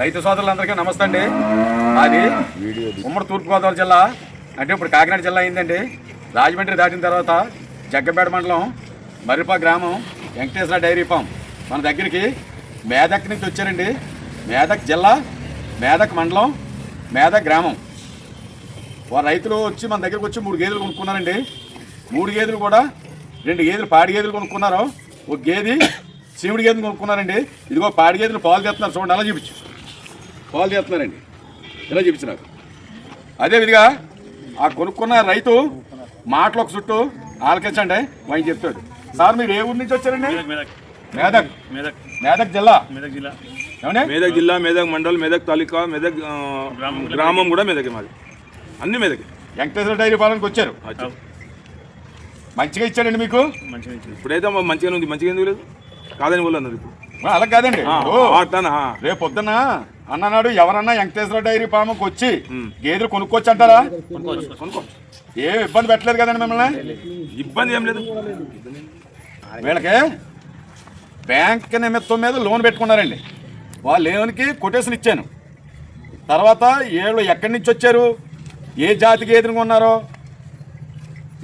రైతు సోదరులందరికీ నమస్తే అండి. అది ఉమ్మడి తూర్పుగోదావరి జిల్లా అంటే ఇప్పుడు కాకినాడ జిల్లా అయిందండి. రాజమండ్రి దాటిన తర్వాత జగ్గపేట మండలం మర్రిపా గ్రామం వెంకటేశ్వర డైరీ ఫామ్. మన దగ్గరికి మేదక్ నుంచి వచ్చారండి. మేదక్ జిల్లా మేదక్ మండలం మేదక్ గ్రామం. వారు రైతులు వచ్చి మన దగ్గరకు వచ్చి మూడు గేదెలు కొనుక్కున్నారండి. మూడు గేదెలు కూడా రెండు గేదెలు పాడి గేదెలు కొనుక్కున్నారు. ఒక గేది చీమిడి గేదెలు కొనుక్కున్నారండి. ఇదిగో పాడి గేదెలు పాలు చేస్తున్నారు చూడండి అలా చూపించు. పాలు చేస్తున్నారండి. ఇలా చూపించు నాకు అదేవిధంగా ఆ కొనుక్కున్న రైతు మాటలు ఒక చుట్టూ ఆలకించండి ఆయన చెప్తాడు. సార్ మీరు ఏ ఊరి నుంచి వచ్చారండి? మెదక్ మేదక్. మెదక్. జిల్లా. మెదక్ జిల్లా. ఏమండి? మెదక్ జిల్లా మెదక్ మండల్ మెదక్ తాలూకా మెదక్ గ్రామం కూడా మెదకే. మాది. అన్ని మెదకే. వెంకటేశ్వర డైరీ పాలనకి వచ్చారు. మంచిగా ఇచ్చాడండి మీకు? ఇప్పుడైతే మా మంచిగానే ఉంది. మంచిగా ఎందుకు లేదు? కాదని వాళ్ళు అన్నారు ఇప్పుడు. అలా కాదండి. రేపు పొద్దున్న అన్ననాడు ఎవరన్నా వెంకటేశ్వర డైరీ ఫామ్కి వచ్చి. గేదెలు కొనుక్కోవచ్చు. అంటారా ఏ ఇబ్బంది పెట్టలేదు కదండి మిమ్మల్ని? ఇబ్బంది ఏం లేదు. వీళ్ళకి బ్యాంక్ నిమిత్తం మీద లోన్ పెట్టుకున్నారండి. వాళ్ళ లోన్కి కొటేషన్ ఇచ్చాను. తర్వాత వీళ్ళు ఎక్కడి నుంచి వచ్చారు? ఏ జాతి గేదెలు కొన్నారో?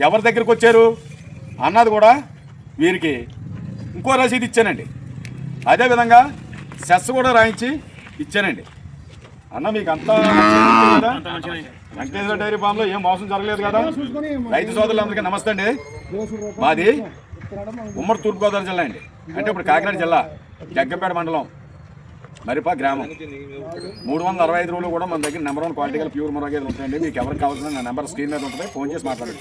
ఎవరి దగ్గరికి వచ్చారు? అన్నది కూడా వీరికి ఇంకో రసీదు ఇచ్చానండి. అదేవిధంగా సెస్ కూడా రాయించి ఇచ్చానండి. అన్న మీకు అంతా వెంకటేశ్వర డైరీ ఫామ్లో ఏం మోసం జరగలేదు కదా? రైతు సోదరులందరికీ నమస్తే అండి. మాది ఉమ్మడి తూర్పుగోదావరి జిల్లా అండి. అంటే ఇప్పుడు కాకినాడ జిల్లా జగ్గంపేట మండలం మరిపా గ్రామం. మూడు వందల అరవై ఐదు రోజులు కూడా మన దగ్గర నెంబర్ వన్ క్వాలిటీ గల ప్యూర్ మురగ గేదెలు ఉంటాయండి. మీకు ఎవరికి కావాల్సిన నా నెంబర్ స్క్రీన్ మీద ఉంటుంది. ఫోన్ చేసి మాట్లాడండి.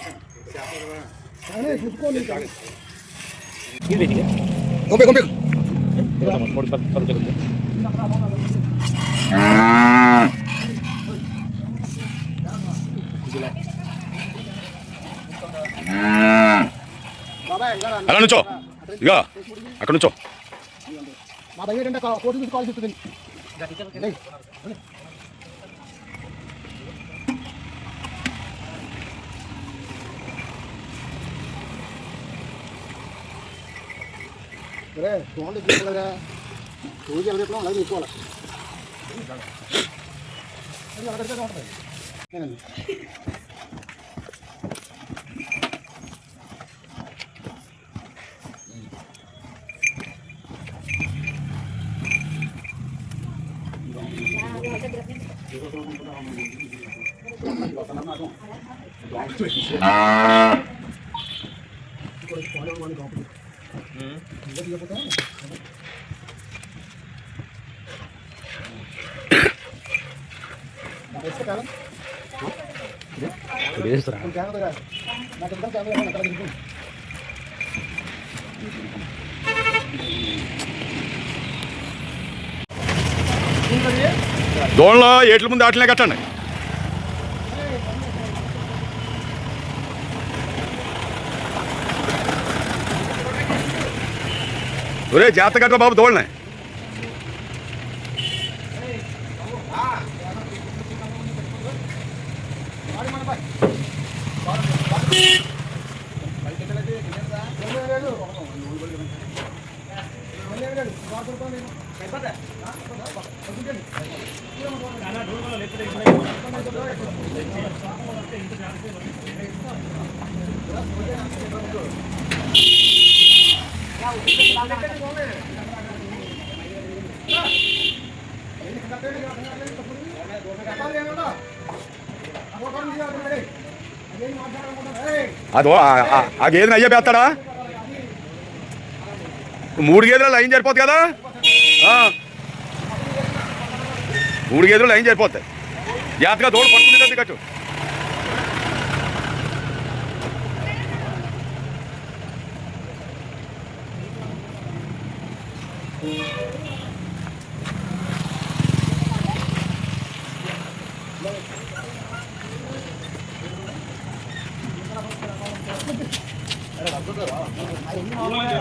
అలా నుంచో. ఇక అక్కడ నుంచో. మా భయ్య ఏంటంటే కోటి నుంచి కాల్ చేస్తుంది. అరే చూడండి తీసుకోలేదా రోజు ఎవరు చెప్పినా అలాగే తీసుకోవాలి? అది దోళ్ళలో ఏట్ల ముందు ఆటలే కట్టండి ఒరే జాత కట్ట బాబు దోళ్ళనే అదో ఆ- ఆ- ఆ గేదెని అయ్యే పెడతాడా మూడు గేదెలు లైన్ సరిపోద్ది కదా? మూడు గేదెలు లైన్ సరిపోతాయి జాగ్రత్తగా దోడు పట్టుకుంటుంది దిగచ్చు. అరే